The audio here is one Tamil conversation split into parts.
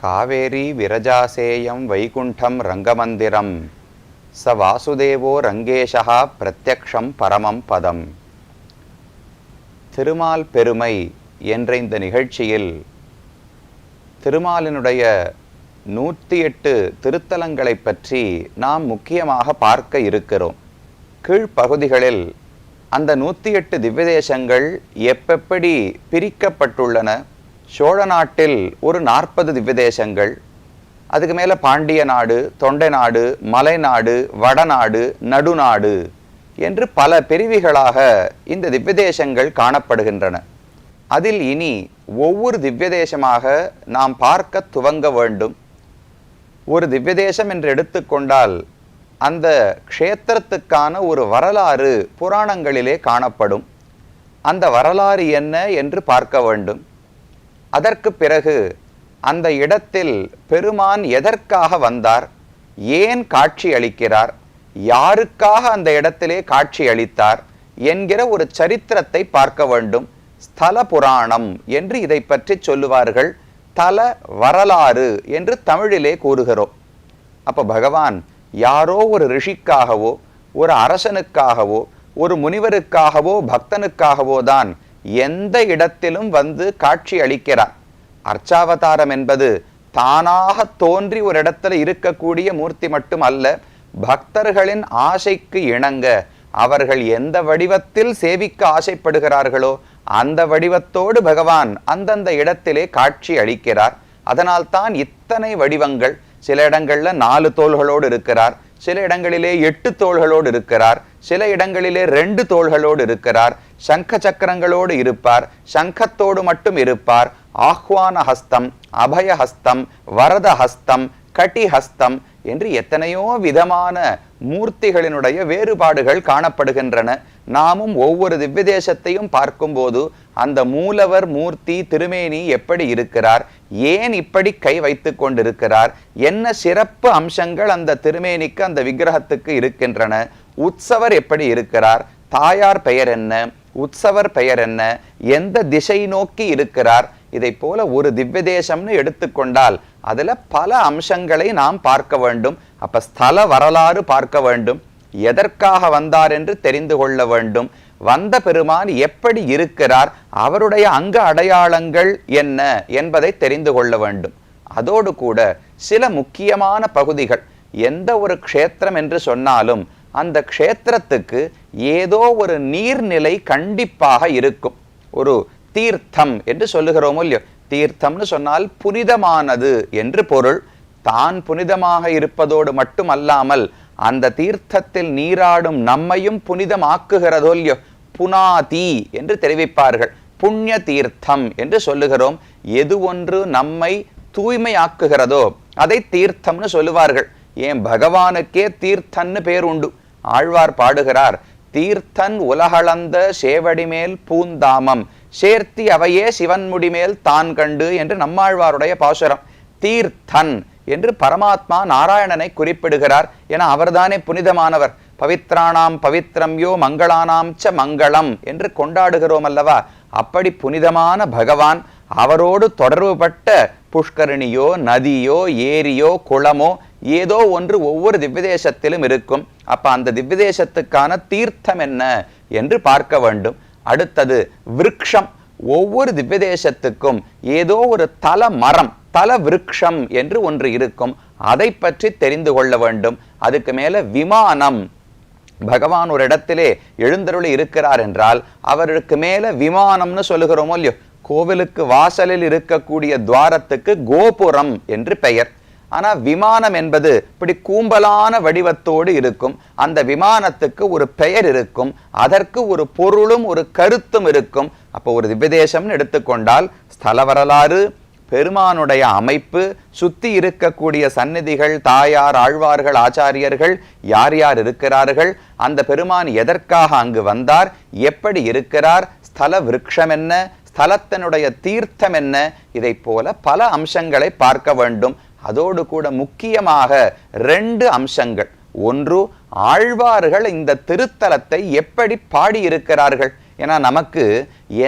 कावेरी विरजासेयं वैकुण्ठं रङ्गमन्दिरं स वासुदेवो रङ्गेशः प्रत्यक्षं परमं पदम् திருமால் பெருமை என்ற இந்த நிகழ்ச்சியில் திருமாலினுடைய நூற்றி எட்டு திருத்தலங்களை பற்றி நாம் முக்கியமாக பார்க்க இருக்கிறோம். கீழ்ப்பகுதிகளில் அந்த நூற்றி எட்டு திவ்யதேசங்கள் எப்பெப்படி பிரிக்கப்பட்டுள்ளன? சோழ நாட்டில் ஒரு நாற்பது திவ்யதேசங்கள். அதுக்கு மேலே பாண்டிய நாடு தொண்டை நாடு மலைநாடு வடநாடு நடுநாடு. என்று பல பிரிவுகளாக இந்த திவ்யதேசங்கள் காணப்படுகின்றன. அதில் இனி ஒவ்வொரு திவ்யதேசமாக நாம் பார்க்க துவங்க வேண்டும். ஒரு திவ்யதேசம் என்று எடுத்துக்கொண்டால் அந்த க்ஷேத்திரத்துக்கான ஒரு வரலாறு புராணங்களிலே காணப்படும். அந்த வரலாறு என்ன என்று பார்க்க வேண்டும். அதற்கு பிறகு அந்த இடத்தில் பெருமான் எதற்காக வந்தார்? ஏன் காட்சி அளிக்கிறார் யாருக்காக அந்த இடத்திலே காட்சி அளித்தார் என்கிற ஒரு சரித்திரத்தை பார்க்க வேண்டும். ஸ்தல புராணம் என்று இதை பற்றி சொல்லுவார்கள். தல வரலாறு என்று தமிழிலே கூறுகிறோம். அப்ப பகவான் யாரோ ஒரு ரிஷிக்காகவோ ஒரு அரசனுக்காகவோ ஒரு முனிவருக்காகவோ பக்தனுக்காகவோ தான் எந்த இடத்திலும் வந்து காட்சி அளிக்கிறார். அர்ச்சாவதாரம் என்பது தானாக தோன்றி ஒரு இடத்துல இருக்கக்கூடிய மூர்த்தி மட்டும் அல்ல பக்தர்களின் ஆசைக்கு இணங்க அவர்கள் எந்த வடிவத்தில் சேவிக்க ஆசைப்படுகிறார்களோ அந்த வடிவத்தோடு பகவான் அந்தந்த இடத்திலே காட்சி அளிக்கிறார். அதனால்தான் இத்தனை வடிவங்கள் சில இடங்கள்ல நாலு தோள்களோடு இருக்கிறார் சில இடங்களிலே எட்டு தோள்களோடு இருக்கிறார் சில இடங்களிலே ரெண்டு தோள்களோடு இருக்கிறார் சங்க சக்கரங்களோடு இருப்பார் சங்கத்தோடு மட்டும் இருப்பார். ஆஹ்வான ஹஸ்தம் அபய ஹஸ்தம் வரத ஹஸ்தம் கட்டி ஹஸ்தம் என்று எத்தனையோ விதமான மூர்த்திகளினுடைய வேறுபாடுகள் காணப்படுகின்றன. நாமும் ஒவ்வொரு திவ்யதேசத்தையும் பார்க்கும்போது அந்த மூலவர் மூர்த்தி திருமேனி எப்படி இருக்கிறார்? ஏன் இப்படி கை வைத்து கொண்டிருக்கிறார்? என்ன சிறப்பு அம்சங்கள் அந்த திருமேனிக்கு அந்த விக்கிரகத்துக்கு இருக்கின்றன? உற்சவர் எப்படி இருக்கிறார்? தாயார் பெயர் என்ன? உற்சவர் பெயர் என்ன? எந்த திசை நோக்கி இருக்கிறார்? இதை போல ஒரு திவ்யதேசம்னு எடுத்துக்கொண்டால் அதுல பல அம்சங்களை நாம் பார்க்க வேண்டும். அப்ப ஸ்தல வரலாறு பார்க்க வேண்டும். எதற்காக வந்தார் என்று தெரிந்து கொள்ள வேண்டும். வந்த பெருமான் எப்படி இருக்கிறார்? அவருடைய அங்க அடையாளங்கள் என்ன என்பதை தெரிந்து கொள்ள வேண்டும். அதோடு கூட சில முக்கியமான பகுதிகள். எந்த ஒரு க்ஷேத்திரம் என்று சொன்னாலும் அந்த க்ஷேத்திரத்துக்கு ஏதோ ஒரு நீர்நிலை கண்டிப்பாக இருக்கும். ஒரு தீர்த்தம் என்று சொல்லுகிறோமோ இல்லையோ. தீர்த்தம்னு சொன்னால் புனிதமானது என்று பொருள். தான் புனிதமாக இருப்பதோடு மட்டுமல்லாமல் அந்த தீர்த்தத்தில் நீராடும் நம்மையும் புனிதமாக்குகிறதோ இல்லையோ புனாதி என்று தெரிவிப்பார்கள். புண்ணிய தீர்த்தம் என்று சொல்லுகிறோம். எது ஒன்று நம்மை தூய்மையாக்குகிறதோ அதை தீர்த்தம்னு சொல்லுவார்கள். ஏன்? பகவானுக்கே தீர்த்தன்னு பேர் உண்டு. ஆழ்வார் பாடுகிறார் தீர்த்தன் உலகளந்த சேவடிமேல் பூந்தாமம். சேர்த்தி அவையே சிவன் முடிமேல் தான் கண்டு என்று நம்மாழ்வாருடைய பாசுரம். தீர்த்தன் என்று பரமாத்மா நாராயணனை குறிப்பிடுகிறார் என அவர்தானே புனிதமானவர். பவித்ராணாம் பவித்ரம் யோ மங்களானாம் ச மங்களம் என்று கொண்டாடுகிறோம் அல்லவா அப்படி புனிதமான பகவான் அவரோடு தொடர்புபட்ட புஷ்கரணியோ நதியோ ஏரியோ குளமோ ஏதோ ஒன்று ஒவ்வொரு திவ்யதேசத்திலும் இருக்கும். அப்ப அந்த திவ்யதேசத்துக்கான தீர்த்தம் என்ன என்று பார்க்க வேண்டும். அடுத்தது விருக்ஷம். ஒவ்வொரு திவ்யதேசத்துக்கும் ஏதோ ஒரு தல மரம் தல விருக்ஷம் என்று ஒன்று இருக்கும். அதை பற்றி தெரிந்து கொள்ள வேண்டும். அதுக்கு மேல விமானம். பகவான் ஒரு இடத்திலே எழுந்தருளி இருக்கிறார் என்றால் அவருக்கு மேல விமானம்னு சொல்லுகிறோமோ இல்லையோ? கோவிலுக்கு வாசலில் இருக்கக்கூடிய துவாரத்துக்கு கோபுரம் என்று பெயர். ஆனால் விமானம் என்பது இப்படி கூம்பலான வடிவத்தோடு இருக்கும். அந்த விமானத்துக்கு ஒரு பெயர் இருக்கும். அதற்கு ஒரு பொருளும் ஒரு கருத்தும் இருக்கும். அப்போ ஒரு திவ்யதேசம்னு எடுத்துக்கொண்டால் ஸ்தல வரலாறு பெருமானுடைய அமைப்பு சுத்தி இருக்கக்கூடிய சந்நிதிகள் தாயார் ஆழ்வார்கள் ஆச்சாரியர்கள் யார் யார் இருக்கிறார்கள் அந்த பெருமான் எதற்காக அங்கு வந்தார் எப்படி இருக்கிறார் ஸ்தல விருட்சம் என்ன ஸ்தலத்தினுடைய தீர்த்தம் என்ன இதை போல பல அம்சங்களை பார்க்க வேண்டும். அதோடு கூட முக்கியமாக ரெண்டு அம்சங்கள். ஒன்று ஆழ்வார்கள் இந்த திருத்தலத்தை எப்படி பாடியிருக்கிறார்கள்? ஏன்னா நமக்கு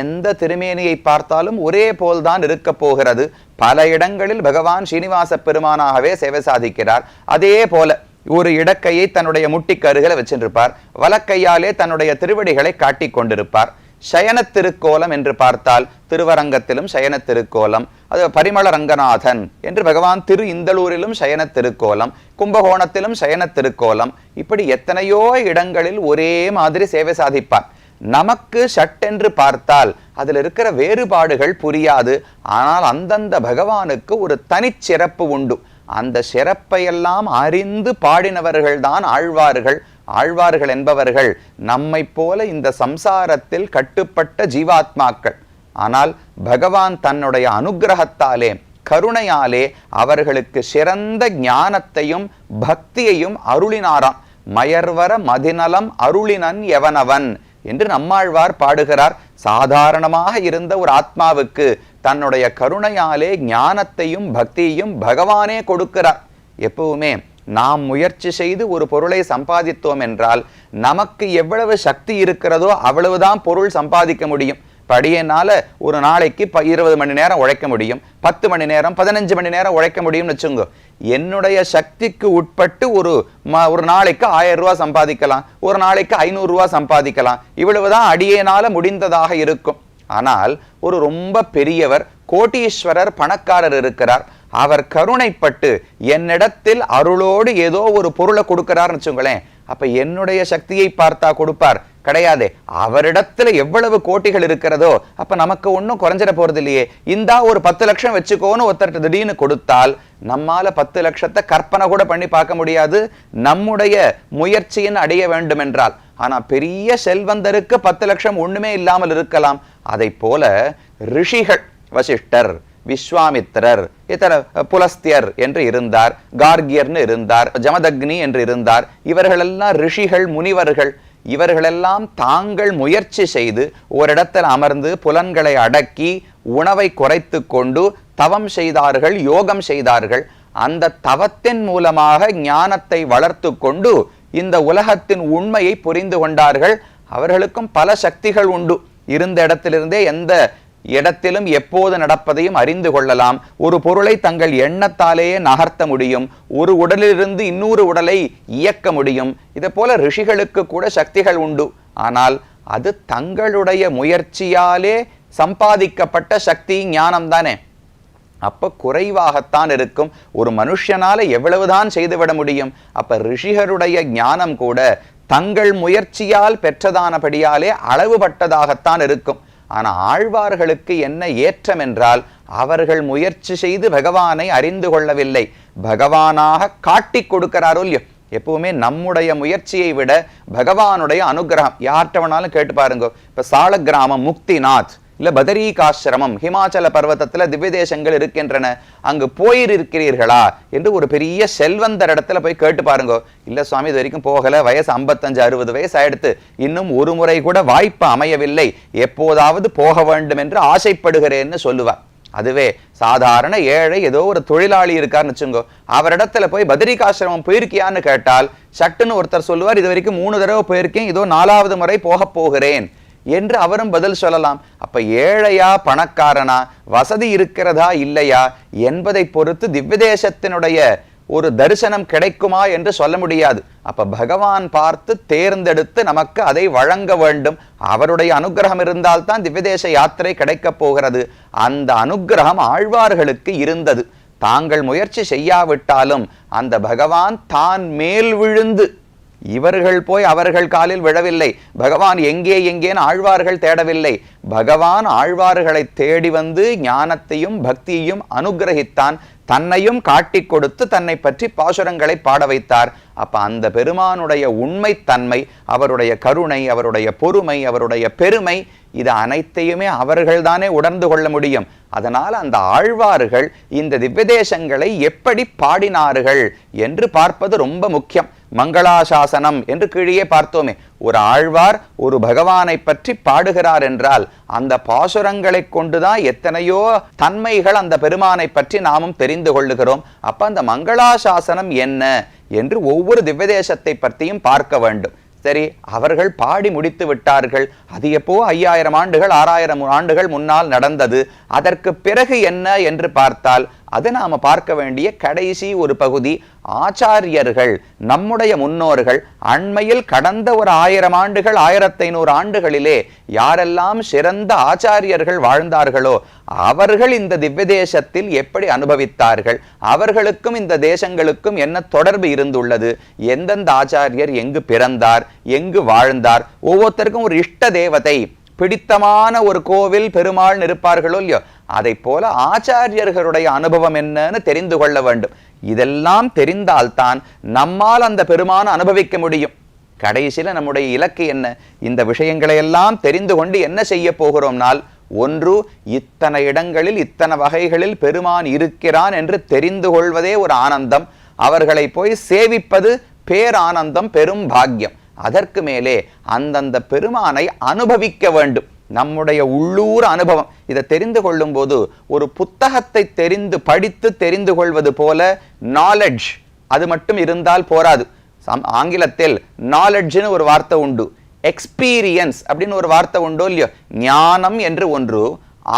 எந்த திருமேனியை பார்த்தாலும் ஒரே போல்தான் இருக்க போகிறது. பல இடங்களில் பகவான் ஸ்ரீனிவாச பெருமானாகவே சேவை சாதிக்கிறார். அதே போல ஒரு இடக்கையை தன்னுடைய முட்டிக்கு அருகில் வச்சிருப்பார். வலக்கையாலே தன்னுடைய திருவடிகளை காட்டிக் கொண்டிருப்பார். சயன திருக்கோலம் என்று பார்த்தால் திருவரங்கத்திலும் சயன திருக்கோலம் அது பரிமள ரங்கநாதன் என்று பகவான் திரு இந்தளூரிலும் சயன திருக்கோலம் கும்பகோணத்திலும் சயன திருக்கோலம் இப்படி எத்தனையோ இடங்களில் ஒரே மாதிரி சேவை சாதிப்பார். நமக்கு சட்டென்று பார்த்தால் அதில் இருக்கிற வேறுபாடுகள் புரியாது. ஆனால் அந்தந்த பகவானுக்கு ஒரு தனிச்சிறப்பு உண்டு. அந்த சிறப்பையெல்லாம் அறிந்து பாடினவர்கள்தான் ஆழ்வார்கள். ஆழ்வார்கள் என்பவர்கள் நம்மை போல இந்த சம்சாரத்தில் கட்டுப்பட்ட ஜீவாத்மாக்கள். ஆனால் பகவான் தன்னுடைய அனுகிரகத்தாலே கருணையாலே அவர்களுக்கு சிறந்த ஞானத்தையும் பக்தியையும் அருளினாராம். மயர்வர மதிநலம் அருளினன் எவனவன் என்று நம்மாழ்வார் பாடுகிறார். சாதாரணமாக இருந்த ஒரு ஆத்மாவுக்கு தன்னுடைய கருணையாலே ஞானத்தையும் பக்தியையும் பகவானே கொடுக்கிறார். எப்பவுமே நாம் முயற்சி செய்து ஒரு பொருளை சம்பாதித்தோம் என்றால் நமக்கு எவ்வளவு சக்தி இருக்கிறதோ அவ்வளவுதான் பொருள் சம்பாதிக்க முடியும். படியனால ஒரு நாளைக்கு ப இருபது மணி நேரம் உழைக்க முடியும். பத்து மணி நேரம் பதினஞ்சு மணி நேரம் உழைக்க முடியும்னு வச்சுங்க. என்னுடைய சக்திக்கு உட்பட்டு ஒரு ம ஒரு நாளைக்கு ஆயிரம் ரூபா சம்பாதிக்கலாம். ஒரு நாளைக்கு ஐநூறு சம்பாதிக்கலாம். இவ்வளவுதான் அடியேனால முடிந்ததாக இருக்கும். ஆனால் ஒரு ரொம்ப பெரியவர் கோட்டீஸ்வரர் பணக்காரர் இருக்கிறார். அவர் கருணைப்பட்டு என்னிடத்தில் அருளோடு ஏதோ ஒரு பொருளை கொடுக்கிறார்னு வச்சுங்களேன். அப்ப என்னுடைய சக்தியை பார்த்தா கொடுப்பார். கிடையாதே. அவரிடத்துல எவ்வளவு கோட்டிகள் இருக்கிறதோ அப்ப நமக்கு ஒன்றும் குறைஞ்சிட போறது இல்லையே இந்தா ஒரு பத்து லட்சம் வச்சுக்கோன்னு ஒருத்தர் திடீர்னு கொடுத்தால் நம்மால பத்து லட்சத்தை கற்பனை கூட பண்ணி பார்க்க முடியாது. நம்முடைய முயற்சியின் அடைய வேண்டும் என்றால் ஆனா பெரிய செல்வந்தருக்கு பத்து லட்சம் ஒண்ணுமே இல்லாமல் இருக்கலாம். அதை போல ரிஷிகள் வசிஷ்டர் விஸ்வாமித்திரர் இத்தர புலஸ்தியர் என்று இருந்தார் கார்கியர்னு இருந்தார் ஜமதக்னி என்று இருந்தார் இவர்களெல்லாம் ரிஷிகள் முனிவர்கள். இவர்களெல்லாம் தாங்கள் முயற்சி செய்து ஓரிடத்தில் அமர்ந்து புலன்களை அடக்கி உணவை குறைத்து கொண்டு தவம் செய்தார்கள் யோகம் செய்தார்கள். அந்த தவத்தின் மூலமாக ஞானத்தை வளர்த்து கொண்டு இந்த உலகத்தின் உண்மையை புரிந்து கொண்டார்கள். அவர்களுக்கும் பல சக்திகள் உண்டு. இருந்த இடத்திலிருந்தே எந்த இடத்திலும் எப்போது நடப்பதையும் அறிந்து கொள்ளலாம். ஒரு பொருளை தங்கள் எண்ணத்தாலேயே நகர்த்த முடியும். ஒரு உடலிலிருந்து இன்னொரு உடலை இயக்க முடியும். இதை போல ரிஷிகளுக்கு கூட சக்திகள் உண்டு. ஆனால் அது தங்களுடைய முயற்சியாலே சம்பாதிக்கப்பட்ட சக்தி ஞானம் தானே. அப்ப குறைவாகத்தான் இருக்கும். ஒரு மனுஷனால எவ்வளவுதான் செய்துவிட முடியும். அப்ப ரிஷிகருடைய ஞானம் கூட தங்கள் முயற்சியால் பெற்றதானபடியாலே அளவுபட்டதாகத்தான் இருக்கும். ஆனா ஆழ்வார்களுக்கு என்ன ஏற்றம் என்றால் அவர்கள் முயற்சி செய்து பகவானை அறிந்து கொள்ளவில்லை. பகவானாக காட்டிக் கொடுக்கிறாரோ இல்லையோ? எப்பவுமே நம்முடைய முயற்சியை விட பகவானுடைய அனுகிரகம். யார்கிட்ட வேணாலும் கேட்டு பாருங்க. இப்ப சால கிராமம் முக்திநாத். இல்லை பதரீகாசிரமம் ஹிமாச்சல பர்வத்தத்தில் திவ்ய தேசங்கள் இருக்கின்றன அங்கு போயிருக்கிறீர்களா என்று ஒரு பெரிய செல்வந்தர் இடத்துல போய் கேட்டு பாருங்க. இல்லை சுவாமி இது வரைக்கும் போகல வயசு ஐம்பத்தஞ்சு அறுபது வயசு ஆயிடுத்து. இன்னும் ஒரு முறை கூட வாய்ப்பு அமையவில்லை. எப்போதாவது போக வேண்டும் என்று ஆசைப்படுகிறேன்னு சொல்லுவார் அதுவே சாதாரண ஏழை ஏதோ ஒரு தொழிலாளி இருக்காருன்னு வச்சுங்கோ. அவரிடத்துல போய் பத்ரிகாசிரமம் போயிருக்கியான்னு கேட்டால் சட்டுன்னு ஒருத்தர் சொல்லுவார் இது வரைக்கும் மூணு தடவை போயிருக்கேன் இதோ நாலாவது முறை போக போகிறேன். என்று அவரும் பதில் சொல்லலாம். அப்ப ஏழையா பணக்காரனா வசதி இருக்கிறதா இல்லையா என்பதை பொறுத்து திவ்யதேசத்தினுடைய ஒரு தரிசனம் கிடைக்குமா என்று சொல்ல முடியாது. அப்ப பகவான் பார்த்து தேர்ந்தெடுத்து நமக்கு அதை வழங்க வேண்டும். அவருடைய அனுகிரகம் இருந்தால்தான் திவ்யதேச யாத்திரை கிடைக்கப் போகிறது. அந்த அனுகிரகம் ஆழ்வார்களுக்கு இருந்தது. தாங்கள் முயற்சி செய்யாவிட்டாலும் அந்த பகவான் தான் மேல் விழுந்து இவர்கள் போய் அவர்கள் காலில் விழவில்லை. பகவான் எங்கே எங்கேன்னு ஆழ்வார்கள் தேடவில்லை. பகவான் ஆழ்வார்களை தேடி வந்து ஞானத்தையும் பக்தியையும் அனுகிரகித்தான். தன்னையும் காட்டிக் கொடுத்து தன்னை பற்றி பாசுரங்களை பாட வைத்தார். அப்ப அந்த பெருமானுடைய உண்மை தன்மை அவருடைய கருணை அவருடைய பொறுமை அவருடைய பெருமை இது அனைத்தையுமே அவர்கள்தானே உணர்ந்து கொள்ள முடியும். அதனால் அந்த ஆழ்வார்கள் இந்த திவ்யதேசங்களை எப்படி பாடினார்கள் என்று பார்ப்பது ரொம்ப முக்கியம். மங்களாசாசனம் என்று கீழே பார்த்தோமே. ஒரு ஆழ்வார் ஒரு பகவானை பற்றி பாடுகிறார் என்றால் அந்த பாசுரங்களை கொண்டுதான் எத்தனையோ தன்மைகள் அந்த பெருமானை பற்றி நாமும் தெரிந்து கொள்ளுகிறோம். அப்ப அந்த மங்களாசாசனம் என்ன என்று ஒவ்வொரு திவ்யதேசத்தை பற்றியும் பார்க்க வேண்டும். சரி அவர்கள் பாடி முடித்து விட்டார்கள். அது எப்போ? ஐயாயிரம் ஆண்டுகள் ஆறாயிரம் ஆண்டுகள் முன்னால் நடந்தது. அதற்கு பிறகு என்ன என்று பார்த்தால் அது நாம பார்க்க வேண்டிய கடைசி ஒரு பகுதி ஆச்சாரியர்கள் நம்முடைய முன்னோர்கள் அண்மையில் கடந்த ஒரு ஆயிரம் ஆண்டுகள் ஆயிரத்தி ஐநூறு ஆண்டுகளிலே யாரெல்லாம் சிறந்த ஆச்சாரியர்கள் வாழ்ந்தார்களோ அவர்கள் இந்த திவ்ய தேசத்தில் எப்படி அனுபவித்தார்கள் அவர்களுக்கும் இந்த தேசங்களுக்கும் என்ன தொடர்பு இருந்துள்ளது எந்தெந்த ஆச்சாரியர் எங்கு பிறந்தார் எங்கு வாழ்ந்தார் ஒவ்வொருத்தருக்கும் ஒரு இஷ்ட தேவதை பிடித்தமான ஒரு கோவில் பெருமாள் இருப்பார்களோ இல்லையோ அதை போல ஆச்சாரியர்களுடைய அனுபவம் என்னன்னு தெரிந்து கொள்ள வேண்டும். இதெல்லாம் தெரிந்தால்தான் நம்மால் அந்த பெருமான அனுபவிக்க முடியும். கடைசியில நம்முடைய இலக்கு என்ன? இந்த விஷயங்களை எல்லாம் தெரிந்து கொண்டு என்ன செய்ய போகிறோம்னால் ஒன்று இத்தனை இடங்களில் இத்தனை வகைகளில் பெருமான் இருக்கிறான் என்று தெரிந்து கொள்வதே ஒரு ஆனந்தம். அவர்களை போய் சேவிப்பது பேரானந்தம் பெரும் பாக்கியம். அதற்கு மேலே அந்தந்த பெருமானை அனுபவிக்க வேண்டும். நம்முடைய உள்ளூர் அனுபவம். இதை தெரிந்து கொள்ளும் போது ஒரு புத்தகத்தை தெரிந்து படித்து தெரிந்து கொள்வது போல நாலெட்ஜ் அது மட்டும் இருந்தால் போராது. ஆங்கிலத்தில் நாலெட்ஜ்னு ஒரு வார்த்தை உண்டு. எக்ஸ்பீரியன்ஸ் அப்படின்னு ஒரு வார்த்தை உண்டோ இல்லையோ? ஞானம் என்று ஒன்று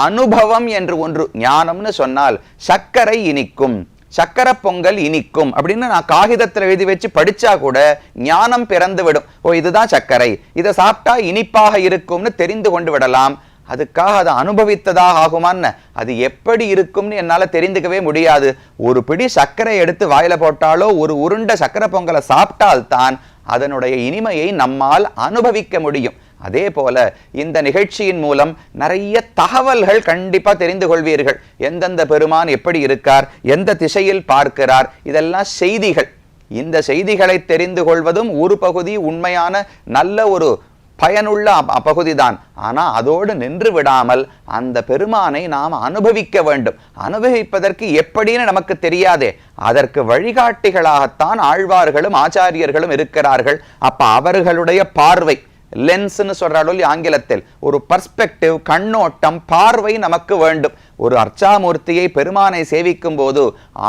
அனுபவம் என்று ஒன்று. ஞானம்னு சொன்னால் சர்க்கரை இனிக்கும். சக்கரை பொங்கல் இனிக்கும் அப்படின்னு நான் காகிதத்தில் எழுதி வச்சு படித்தா கூட ஞானம் பிறந்து விடும் ஓ இதுதான் சர்க்கரை. இதை சாப்பிட்டா இனிப்பாக இருக்கும்னு தெரிந்து கொண்டு விடலாம். அதுக்காக அதை அனுபவித்ததாக ஆகுமான்னு? அது எப்படி இருக்கும்னு என்னால் தெரிந்துக்கவே முடியாது. ஒரு பிடி சர்க்கரை எடுத்து வாயில போட்டாலோ ஒரு உருண்டை சர்க்கரை பொங்கலை சாப்பிட்டால்தான் அதனுடைய இனிமையை நம்மால் அனுபவிக்க முடியும். அதே போல இந்த நிகழ்ச்சியின் மூலம் நிறைய தகவல்கள் கண்டிப்பாக தெரிந்து கொள்வீர்கள். எந்தெந்த பெருமான் எப்படி இருக்கார் எந்த திசையில் பார்க்கிறார் இதெல்லாம் செய்திகள். இந்த செய்திகளை தெரிந்து கொள்வதும் ஒரு பகுதி உண்மையான நல்ல ஒரு பயனுள்ள அப்- பகுதிதான். ஆனால் அதோடு நின்று விடாமல் அந்த பெருமானை நாம் அனுபவிக்க வேண்டும். அனுபவிப்பதற்கு எப்படின்னு நமக்கு தெரியாதே. அதற்கு வழிகாட்டிகளாகத்தான் ஆழ்வார்களும் ஆச்சாரியர்களும் இருக்கிறார்கள். அப்போ அவர்களுடைய பார்வை. லென்ஸ்னு சொல்றாலும் ஆங்கிலத்தில் ஒரு பர்ஸ்பெக்டிவ் கண்ணோட்டம் பார்வை நமக்கு வேண்டும். ஒரு அர்ச்சாமூர்த்தியை பெருமானை சேவிக்கும் போது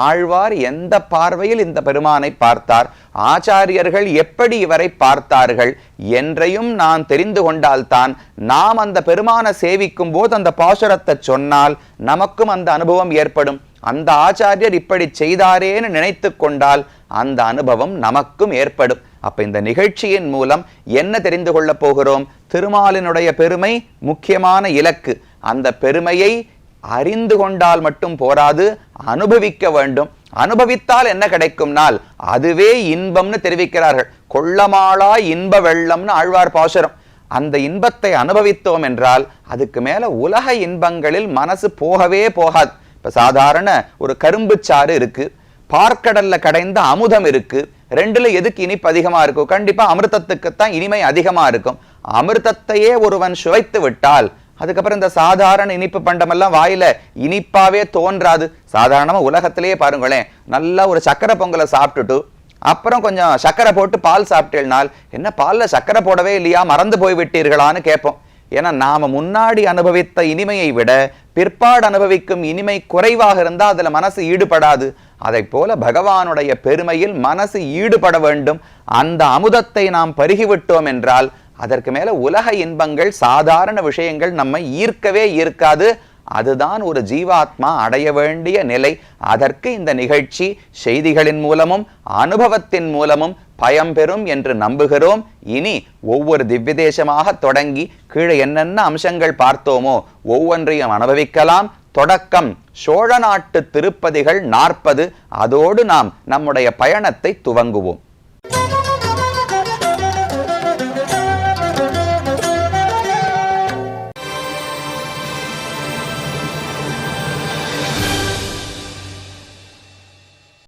ஆழ்வார் எந்த பார்வையில் இந்த பெருமானை பார்த்தார்? ஆச்சாரியர்கள் எப்படி இவரை பார்த்தார்கள்? என்றையும் நான் தெரிந்து கொண்டால்தான் நாம் அந்த பெருமானை சேவிக்கும் போது அந்த பாசுரத்தை சொன்னால் நமக்கும் அந்த அனுபவம் ஏற்படும். அந்த ஆச்சாரியர் இப்படி செய்தாரேன்னு நினைத்து கொண்டால் அந்த அனுபவம் நமக்கும் ஏற்படும். அப்ப இந்த நிகழ்ச்சியின் மூலம் என்ன தெரிந்து கொள்ளப் போகிறோம்? திருமாலினுடைய பெருமை முக்கியமான இலக்கு. அந்த பெருமையை அறிந்து கொண்டால் மட்டும் போராது அனுபவிக்க வேண்டும். அனுபவித்தால் என்ன கிடைக்கும் நாள்? அதுவே இன்பம்னு தெரிவிக்கிறார்கள். கொள்ளமாளா இன்ப வெள்ளம்னு ஆழ்வார் பாசுரம். அந்த இன்பத்தை அனுபவித்தோம் என்றால் அதுக்கு மேல உலக இன்பங்களில் மனசு போகவே போகாது. இப்ப சாதாரண ஒரு கரும்பு சாறு இருக்கு. பார்க்கடல்ல கடைந்த அமுதம் இருக்கு. ரெண்டுல எதுக்கு இனிப்பு அதிகமா இருக்கும்? கண்டிப்பா அமிர்தத்துக்குத்தான் இனிமை அதிகமா இருக்கும். அமிர்தத்தையே ஒருவன் சுவைத்து விட்டால் அதுக்கப்புறம் இந்த சாதாரண இனிப்பு பண்டமெல்லாம் வாயில இனிப்பாவே தோன்றாது. சாதாரணமா உலகத்திலேயே பாருங்களேன் நல்லா ஒரு சக்கரை பொங்கலை சாப்பிட்டுட்டு அப்புறம் கொஞ்சம் சக்கரை போட்டு பால் சாப்பிட்டேனால் என்ன பால்ல சக்கரை போடவே இல்லையா? மறந்து போய் விட்டீர்களான்னு கேட்போம். ஏன்னா நாம முன்னாடி அனுபவித்த இனிமையை விட பிற்பாடு அனுபவிக்கும் இனிமை குறைவாக இருந்தால் அதுல மனசு ஈடுபடாது. அதை போல பகவானுடைய பெருமையில் மனசு ஈடுபட வேண்டும். அந்த அமுதத்தை நாம் பருகிவிட்டோம் என்றால் அதற்கு மேல உலக இன்பங்கள் சாதாரண விஷயங்கள் நம்மை ஈர்க்கவே ஈர்க்காது. அதுதான் ஒரு ஜீவாத்மா அடைய வேண்டிய நிலை. அதற்கு இந்த நிகழ்ச்சி செய்திகளின் மூலமும் அனுபவத்தின் மூலமும் பயம்பெறும் என்று நம்புகிறோம். இனி ஒவ்வொரு திவ்யதேசமாக தொடங்கி கீழே என்னென்ன அம்சங்கள் பார்த்தோமோ ஒவ்வொன்றையும் அனுபவிக்கலாம். தொடக்கம். சோழ நாட்டு திருப்பதிகள் நாற்பது. அதோடு நாம் நம்முடைய பயணத்தை துவங்குவோம்.